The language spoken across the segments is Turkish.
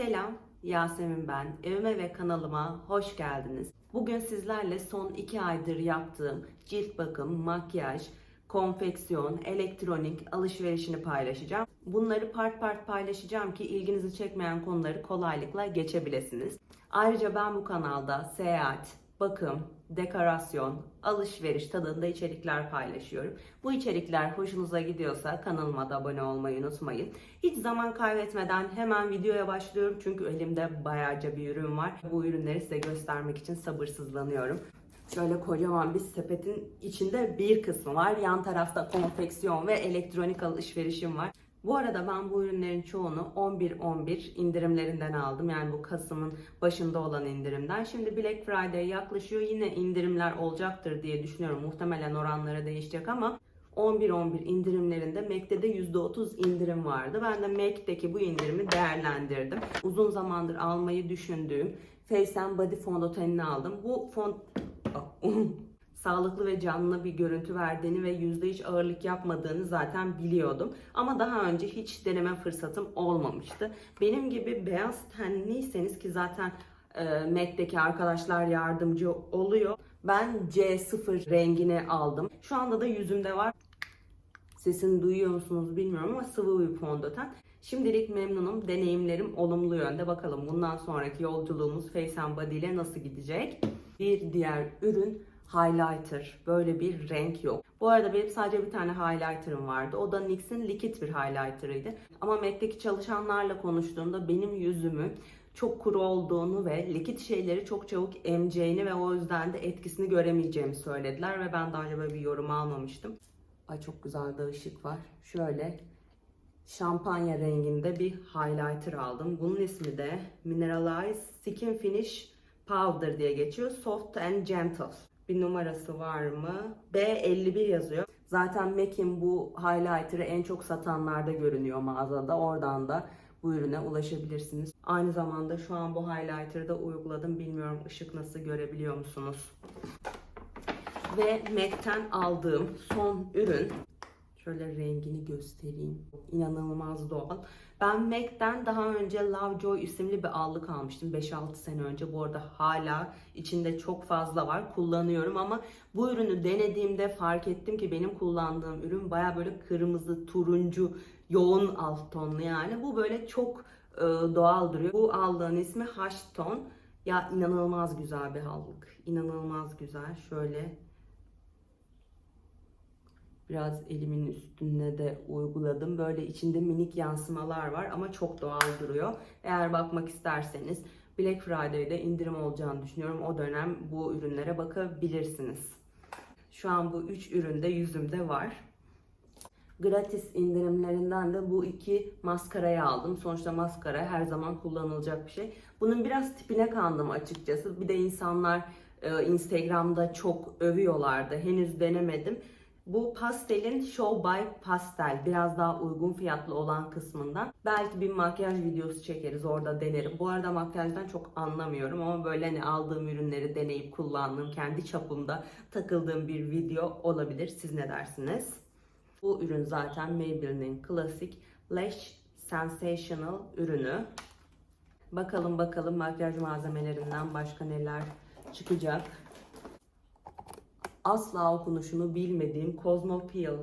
Selam, Yasemin ben. Evime ve kanalıma hoş geldiniz. Bugün sizlerle son 2 aydır yaptığım cilt bakım, makyaj, konfeksiyon, elektronik alışverişini paylaşacağım. Bunları part part paylaşacağım ki ilginizi çekmeyen konuları kolaylıkla geçebilirsiniz. Ayrıca ben bu kanalda seyahat, bakım, dekorasyon, alışveriş tadında içerikler paylaşıyorum. Bu içerikler hoşunuza gidiyorsa kanalıma da abone olmayı unutmayın. Hiç zaman kaybetmeden hemen videoya başlıyorum çünkü elimde bayağıca bir ürün var. Bu ürünleri size göstermek için sabırsızlanıyorum. Şöyle kocaman bir sepetin içinde bir kısmı var. Yan tarafta konfeksiyon ve elektronik alışverişim var. Bu arada ben bu ürünlerin çoğunu 11-11 indirimlerinden aldım. Yani bu Kasım'ın başında olan indirimden. Şimdi Black Friday yaklaşıyor. Yine indirimler olacaktır diye düşünüyorum. Muhtemelen oranları değişecek ama 11-11 indirimlerinde MAC'de de %30 indirim vardı. Ben de MAC'deki bu indirimi değerlendirdim. Uzun zamandır almayı düşündüğüm Face and Body fondötenini aldım. Bu fon... sağlıklı ve canlı bir görüntü verdiğini ve yüzde hiç ağırlık yapmadığını zaten biliyordum. Ama daha önce hiç deneme fırsatım olmamıştı. Benim gibi beyaz tenliyseniz ki zaten e, MAC'deki arkadaşlar yardımcı oluyor. Ben C0 rengini aldım. Şu anda da yüzümde var. Sesini duyuyor musunuz bilmiyorum ama sıvı bir fondöten. Şimdilik memnunum. Deneyimlerim olumlu yönde. Bakalım bundan sonraki yolculuğumuz Face and Body ile nasıl gidecek? Bir diğer ürün highlighter. Böyle bir renk yok. Bu arada benim sadece bir tane highlighter'ım vardı. O da NYX'in likit bir highlighter'ıydı. Ama MAC'deki çalışanlarla konuştuğumda benim yüzümü çok kuru olduğunu ve likit şeyleri çok çabuk emeceğini ve o yüzden de etkisini göremeyeceğimi söylediler ve ben daha önce böyle bir yorum almamıştım. Ay çok güzel de ışık var. Şöyle şampanya renginde bir highlighter aldım. Bunun ismi de Mineralize Skin Finish Powder diye geçiyor. Soft and Gentle. Bir numarası var mı? B51 yazıyor. Zaten MAC'in bu highlighter'ı en çok satanlarda görünüyor mağazada. Oradan da bu ürüne ulaşabilirsiniz. Aynı zamanda şu an bu highlighter'ı da uyguladım. Bilmiyorum ışık nasıl görebiliyor musunuz? Ve MAC'ten aldığım son ürün Şöyle rengini göstereyim. İnanılmaz doğal. Ben MAC'den daha önce Lovejoy isimli bir allık almıştım 5-6 sene önce. Bu arada hala içinde çok fazla var. Kullanıyorum ama bu ürünü denediğimde fark ettim ki benim kullandığım ürün baya böyle kırmızı, turuncu, yoğun alt tonlu yani. Bu böyle çok e, doğal duruyor. Bu aldığın ismi Hash Ton. Ya inanılmaz güzel bir allık. İnanılmaz güzel. Şöyle Biraz elimin üstüne de uyguladım. Böyle içinde minik yansımalar var ama çok doğal duruyor. Eğer bakmak isterseniz Black Friday'de indirim olacağını düşünüyorum. O dönem bu ürünlere bakabilirsiniz. Şu an bu üç ürün de yüzümde var. Gratis indirimlerinden de bu iki maskarayı aldım. Sonuçta maskara her zaman kullanılacak bir şey. Bunun biraz tipine kandım açıkçası. Bir de insanlar e, Instagram'da çok övüyorlardı. Henüz denemedim. Bu pastelin Show by Pastel biraz daha uygun fiyatlı olan kısmından. Belki bir makyaj videosu çekeriz orada denerim. Bu arada makyajdan çok anlamıyorum ama böyle hani aldığım ürünleri deneyip kullandığım kendi çapımda takıldığım bir video olabilir. Siz ne dersiniz? Bu ürün zaten Maybelline'in klasik Lash Sensational ürünü. Bakalım bakalım makyaj malzemelerinden başka neler çıkacak asla okunuşunu bilmediğim Cosmopeel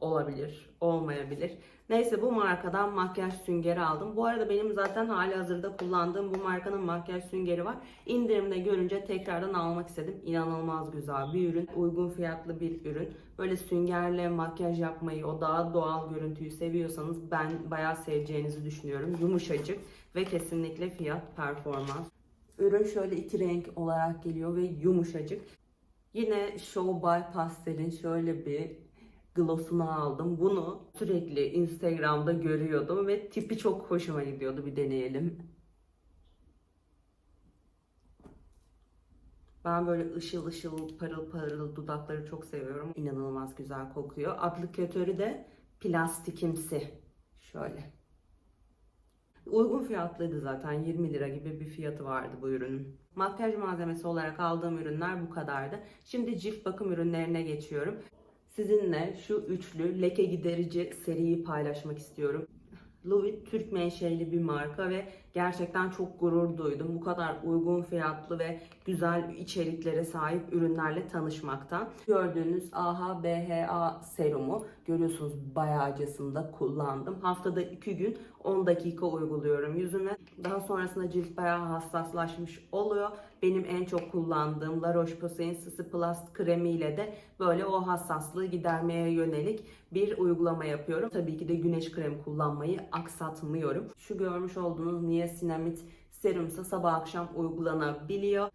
olabilir, olmayabilir. Neyse bu markadan makyaj süngeri aldım. Bu arada benim zaten hali hazırda kullandığım bu markanın makyaj süngeri var. İndirimde görünce tekrardan almak istedim. İnanılmaz güzel bir ürün. Uygun fiyatlı bir ürün. Böyle süngerle makyaj yapmayı, o daha doğal görüntüyü seviyorsanız ben bayağı seveceğinizi düşünüyorum. Yumuşacık ve kesinlikle fiyat performans. Ürün şöyle iki renk olarak geliyor ve yumuşacık. Yine Show by Pastel'in şöyle bir gloss'unu aldım. Bunu sürekli Instagram'da görüyordum ve tipi çok hoşuma gidiyordu. Bir deneyelim. Ben böyle ışıl ışıl parıl parıl dudakları çok seviyorum. İnanılmaz güzel kokuyor. Aplikatörü de plastikimsi. Şöyle. Uygun fiyatlıydı zaten 20 lira gibi bir fiyatı vardı bu ürünün. Makyaj malzemesi olarak aldığım ürünler bu kadardı. Şimdi cilt bakım ürünlerine geçiyorum. Sizinle şu üçlü leke giderici seriyi paylaşmak istiyorum. Louis Türk menşeli bir marka ve gerçekten çok gurur duydum. Bu kadar uygun fiyatlı ve güzel içeriklere sahip ürünlerle tanışmaktan. Gördüğünüz AHA BHA serumu görüyorsunuz bayağıcasında kullandım. Haftada 2 gün 10 dakika uyguluyorum yüzüme. Daha sonrasında cilt bayağı hassaslaşmış oluyor. Benim en çok kullandığım La Roche-Posay'in Sisi Plus kremiyle de böyle o hassaslığı gidermeye yönelik bir uygulama yapıyorum. Tabii ki de güneş kremi kullanmayı aksatmıyorum. Şu görmüş olduğunuz niacinamid serumsa sabah akşam uygulanabiliyor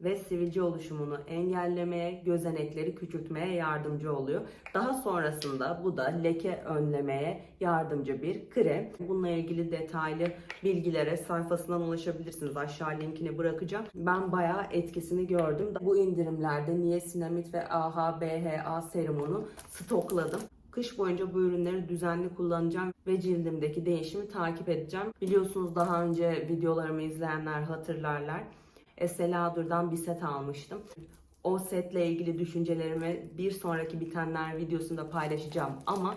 ve sivilce oluşumunu engellemeye, gözenekleri küçültmeye yardımcı oluyor. Daha sonrasında bu da leke önlemeye yardımcı bir krem. Bununla ilgili detaylı bilgilere sayfasından ulaşabilirsiniz. Aşağı linkini bırakacağım. Ben bayağı etkisini gördüm. Bu indirimlerde niacinamid ve AHA BHA serumunu stokladım. Kış boyunca bu ürünleri düzenli kullanacağım ve cildimdeki değişimi takip edeceğim. Biliyorsunuz daha önce videolarımı izleyenler hatırlarlar. Estee Lauder'dan bir set almıştım. O setle ilgili düşüncelerimi bir sonraki bitenler videosunda paylaşacağım ama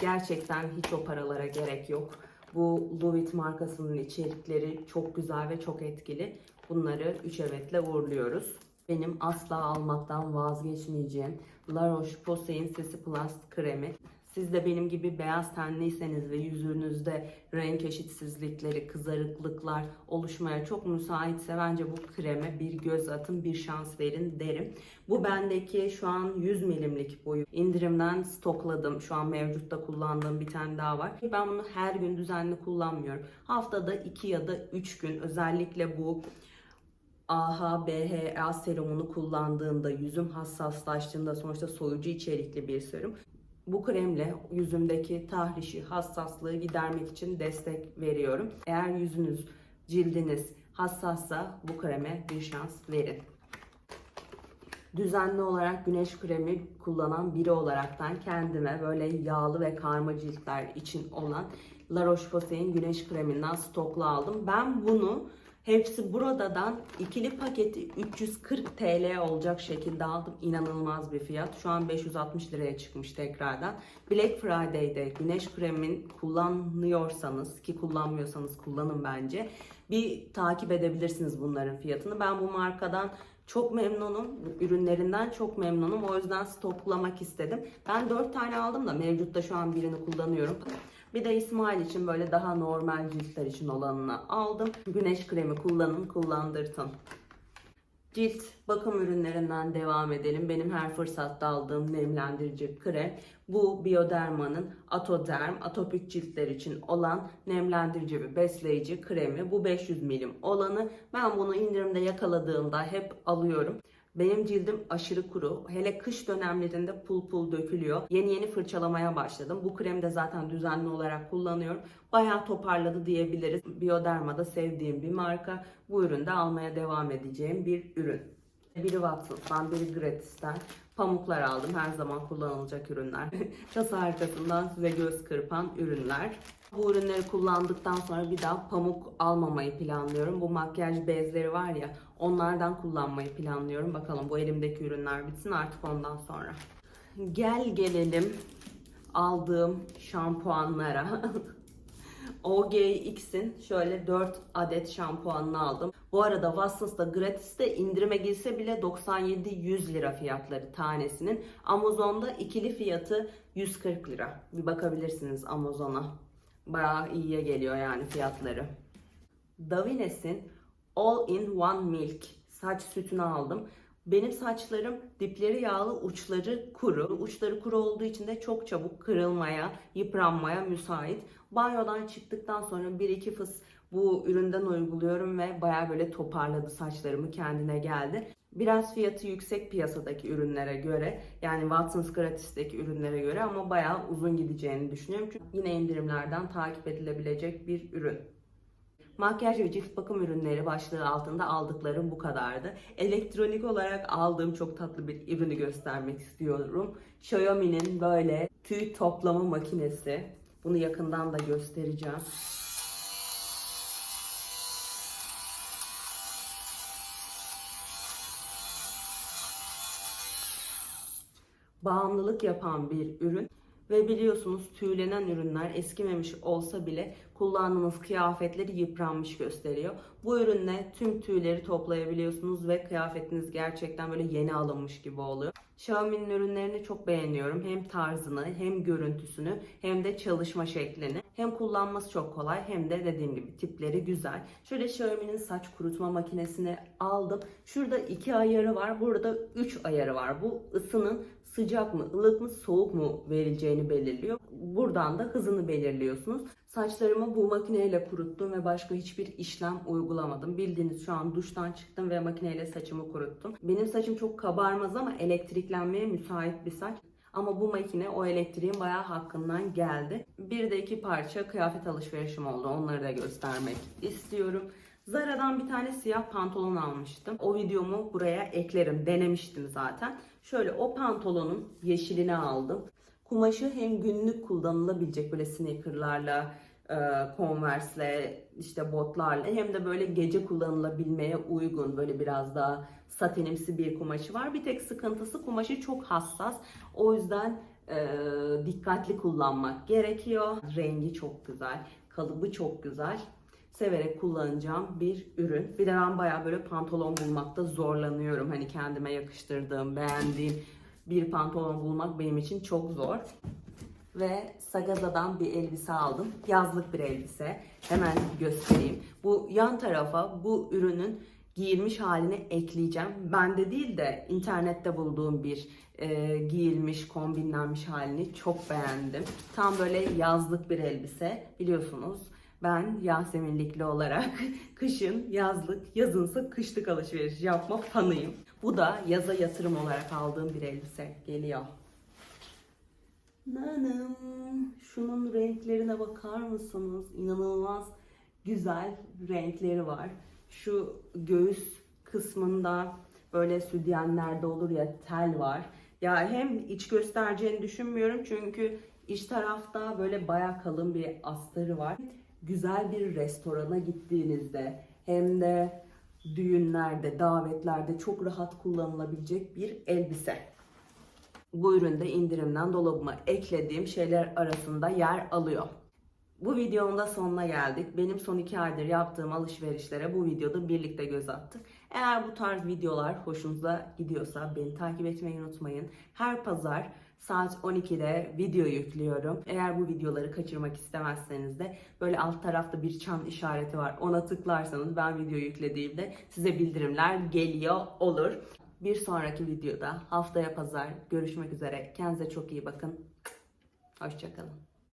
gerçekten hiç o paralara gerek yok. Bu Louis markasının içerikleri çok güzel ve çok etkili. Bunları üç evetle uğurluyoruz. Benim asla almaktan vazgeçmeyeceğim La Roche-Posay'in Sisi Plus kremi. Siz de benim gibi beyaz tenliyseniz ve yüzünüzde renk eşitsizlikleri, kızarıklıklar oluşmaya çok müsaitse bence bu kreme bir göz atın, bir şans verin derim. Bu bendeki şu an 100 milimlik boyu. İndirimden stokladım. Şu an mevcutta kullandığım bir tane daha var. Ben bunu her gün düzenli kullanmıyorum. Haftada 2 ya da 3 gün özellikle bu AHA, BHA serumunu kullandığımda, yüzüm hassaslaştığında sonuçta soyucu içerikli bir serum. Bu kremle yüzümdeki tahrişi, hassaslığı gidermek için destek veriyorum. Eğer yüzünüz, cildiniz hassassa bu kreme bir şans verin. Düzenli olarak güneş kremi kullanan biri olaraktan kendime böyle yağlı ve karma ciltler için olan La Roche-Posay'in güneş kreminden stoklu aldım. Ben bunu Hepsi buradan ikili paketi 340 TL olacak şekilde aldım. İnanılmaz bir fiyat. Şu an 560 liraya çıkmış tekrardan. Black Friday'de güneş kremin kullanıyorsanız ki kullanmıyorsanız kullanın bence. Bir takip edebilirsiniz bunların fiyatını. Ben bu markadan çok memnunum. Ürünlerinden çok memnunum. O yüzden stoklamak istedim. Ben 4 tane aldım da mevcutta şu an birini kullanıyorum. Bir de İsmail için böyle daha normal ciltler için olanını aldım. Güneş kremi kullanın, kullandırtın. Cilt bakım ürünlerinden devam edelim. Benim her fırsatta aldığım nemlendirici krem. Bu Bioderma'nın Atoderm atopik ciltler için olan nemlendirici ve besleyici kremi. Bu 500 milim olanı. Ben bunu indirimde yakaladığımda hep alıyorum. Benim cildim aşırı kuru. Hele kış dönemlerinde pul pul dökülüyor. Yeni yeni fırçalamaya başladım. Bu kremi de zaten düzenli olarak kullanıyorum. Bayağı toparladı diyebiliriz. Bioderma'da sevdiğim bir marka. Bu üründe almaya devam edeceğim bir ürün. Biri Watsons'tan, biri Gratis'ten pamuklar aldım. Her zaman kullanılacak ürünler. Kasa arkasından size göz kırpan ürünler. Bu ürünleri kullandıktan sonra bir daha pamuk almamayı planlıyorum. Bu makyaj bezleri var ya onlardan kullanmayı planlıyorum. Bakalım bu elimdeki ürünler bitsin artık ondan sonra. Gel gelelim aldığım şampuanlara. OGX'in şöyle 4 adet şampuanını aldım. Bu arada Watsons'ta gratis'te indirime girse bile 97-100 lira fiyatları tanesinin. Amazon'da ikili fiyatı 140 lira. Bir bakabilirsiniz Amazon'a. Bayağı iyiye geliyor yani fiyatları. Davines'in All in One Milk saç sütünü aldım. Benim saçlarım dipleri yağlı, uçları kuru. Uçları kuru olduğu için de çok çabuk kırılmaya, yıpranmaya müsait. Banyodan çıktıktan sonra bir iki fıs bu üründen uyguluyorum ve baya böyle toparladı saçlarımı kendine geldi. Biraz fiyatı yüksek piyasadaki ürünlere göre yani Watsons Gratis'teki ürünlere göre ama bayağı uzun gideceğini düşünüyorum. Çünkü yine indirimlerden takip edilebilecek bir ürün. Makyaj ve cilt bakım ürünleri başlığı altında aldıklarım bu kadardı. Elektronik olarak aldığım çok tatlı bir ürünü göstermek istiyorum. Xiaomi'nin böyle tüy toplama makinesi. Bunu yakından da göstereceğim. Bağımlılık yapan bir ürün. Ve biliyorsunuz tüylenen ürünler eskimemiş olsa bile kullandığınız kıyafetleri yıpranmış gösteriyor. Bu ürünle tüm tüyleri toplayabiliyorsunuz ve kıyafetiniz gerçekten böyle yeni alınmış gibi oluyor. Xiaomi'nin ürünlerini çok beğeniyorum. Hem tarzını, hem görüntüsünü, hem de çalışma şeklini. Hem kullanması çok kolay hem de dediğim gibi tipleri güzel. Şöyle Xiaomi'nin saç kurutma makinesini aldım. Şurada iki ayarı var, burada üç ayarı var. Bu ısının sıcak mı, ılık mı, soğuk mu verileceğini belirliyor. Buradan da hızını belirliyorsunuz. Saçlarımı bu makineyle kuruttum ve başka hiçbir işlem uygulamadım. Bildiğiniz şu an duştan çıktım ve makineyle saçımı kuruttum. Benim saçım çok kabarmaz ama elektriklenmeye müsait bir saç. Ama bu makine o elektriğin bayağı hakkından geldi. Bir de iki parça kıyafet alışverişim oldu. Onları da göstermek istiyorum. Zara'dan bir tane siyah pantolon almıştım. O videomu buraya eklerim. Denemiştim zaten. Şöyle o pantolonun yeşilini aldım. Kumaşı hem günlük kullanılabilecek böyle sneakerlarla, e, Converse'le, işte botlarla hem de böyle gece kullanılabilmeye uygun böyle biraz daha satenimsi bir kumaşı var. Bir tek sıkıntısı kumaşı çok hassas. O yüzden e, dikkatli kullanmak gerekiyor. Rengi çok güzel, kalıbı çok güzel. Severek kullanacağım bir ürün. Bir de ben bayağı böyle pantolon bulmakta zorlanıyorum. Hani kendime yakıştırdığım, beğendiğim bir pantolon bulmak benim için çok zor. Ve Sagaza'dan bir elbise aldım. Yazlık bir elbise. Hemen göstereyim. Bu yan tarafa bu ürünün giyilmiş halini ekleyeceğim. Bende değil de internette bulduğum bir e, giyilmiş, kombinlenmiş halini çok beğendim. Tam böyle yazlık bir elbise. Biliyorsunuz ben Yaseminlikli olarak kışın yazlık, yazınsa kışlık alışveriş yapma fanıyım. Bu da yaza yatırım olarak aldığım bir elbise geliyor. Nanım. Şunun renklerine bakar mısınız? İnanılmaz güzel renkleri var. Şu göğüs kısmında böyle sütyenlerde olur ya tel var. Ya hem iç göstereceğini düşünmüyorum çünkü iç tarafta böyle baya kalın bir astarı var. Güzel bir restorana gittiğinizde hem de düğünlerde, davetlerde çok rahat kullanılabilecek bir elbise. Bu üründe indirimden dolabıma eklediğim şeyler arasında yer alıyor. Bu videonun da sonuna geldik. Benim son iki aydır yaptığım alışverişlere bu videoda birlikte göz attık. Eğer bu tarz videolar hoşunuza gidiyorsa beni takip etmeyi unutmayın. Her pazar saat 12'de video yüklüyorum. Eğer bu videoları kaçırmak istemezseniz de böyle alt tarafta bir çan işareti var. Ona tıklarsanız ben video yüklediğimde size bildirimler geliyor olur. Bir sonraki videoda haftaya pazar görüşmek üzere. Kendinize çok iyi bakın. Hoşçakalın.